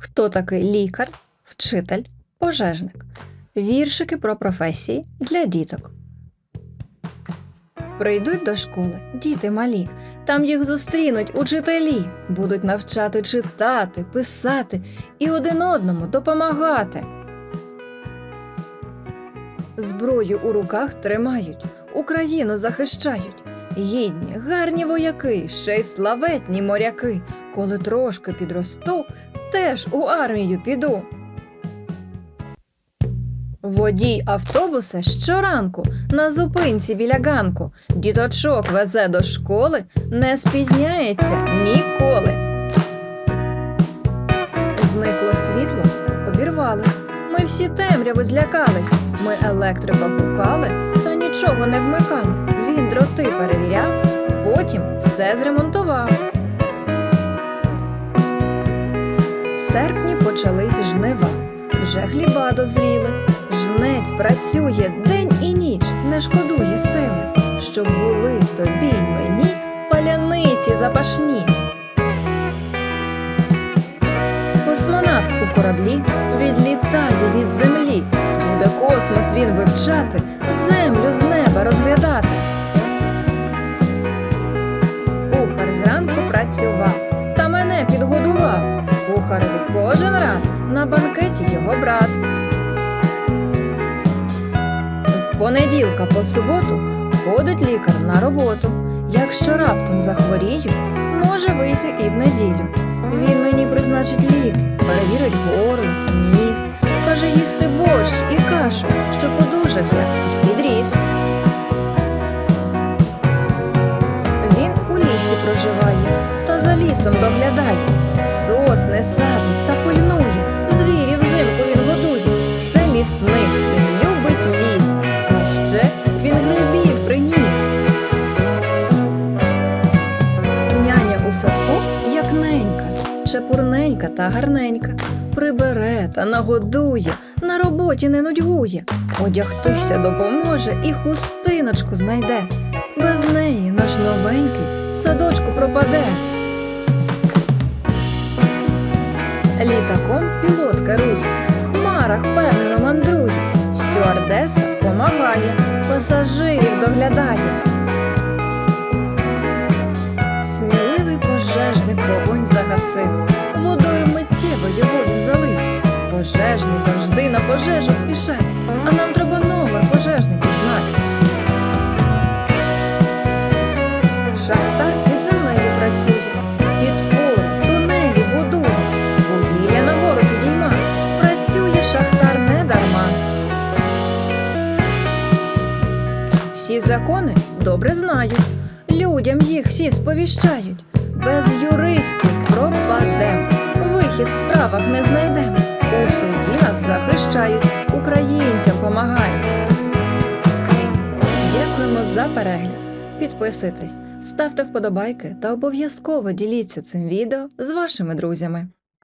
Хто такий лікар, вчитель, пожежник? Віршики про професії для діток. Прийдуть до школи діти малі. Там їх зустрінуть учителі, будуть навчати читати, писати і один одному допомагати. Зброю у руках тримають, Україну захищають. Гідні, гарні вояки, ще й славетні моряки. Коли трошки підросту, теж у армію піду. Водій автобуса щоранку на зупинці біля ганку діточок везе до школи, не спізняється ніколи. Зникло світло, обірвали. Ми всі темряви злякались. Ми електрика гукали, та нічого не вмикали. Він дроти перевіряв, потім все зремонтував. Серпні почались жнива, вже хліба дозріли. Жнець працює день і ніч, не шкодує сили, щоб були тобі й мені паляниці запашні. Космонавт у кораблі відлітає від землі. Буде космос він вивчати, землю з неба розглядати. Кухар зранку працював підгодував. Кожен рад на банкеті його брат. З понеділка по суботу ходить лікар на роботу. Якщо раптом захворію, може вийти і в неділю. Він мені призначить ліки, перевірить горло, ніс, скаже їсти борщ і кашу, що подужав я й підріс. Він у лісі проживає та за лісом доглядає, сосни садить та пильнує, звірів взимку він годує. Це лісник, він любить ліс, а ще він грибів приніс. Няня у садку, як ненька, чепурненька та гарненька, прибере та нагодує, на роботі не нудьгує, одягтися допоможе і хустиночку знайде. Без неї наш новенький садочку пропаде. Літаком пілот керує, в хмарах певнено мандрує, стюардеса помагає, пасажирів доглядає. Сміливий пожежник вогонь загасив, водою миттєво його він залив. Пожежний завжди на пожежу спішать, а нам треба номер пожежників знати. Закони добре знають, людям їх всі сповіщають. Без юристів пропадем, вихід в справах не знайдем. У суді нас захищають, українцям помагають. Дякуємо за перегляд. Підписуйтесь, ставте вподобайки та обов'язково діліться цим відео з вашими друзями.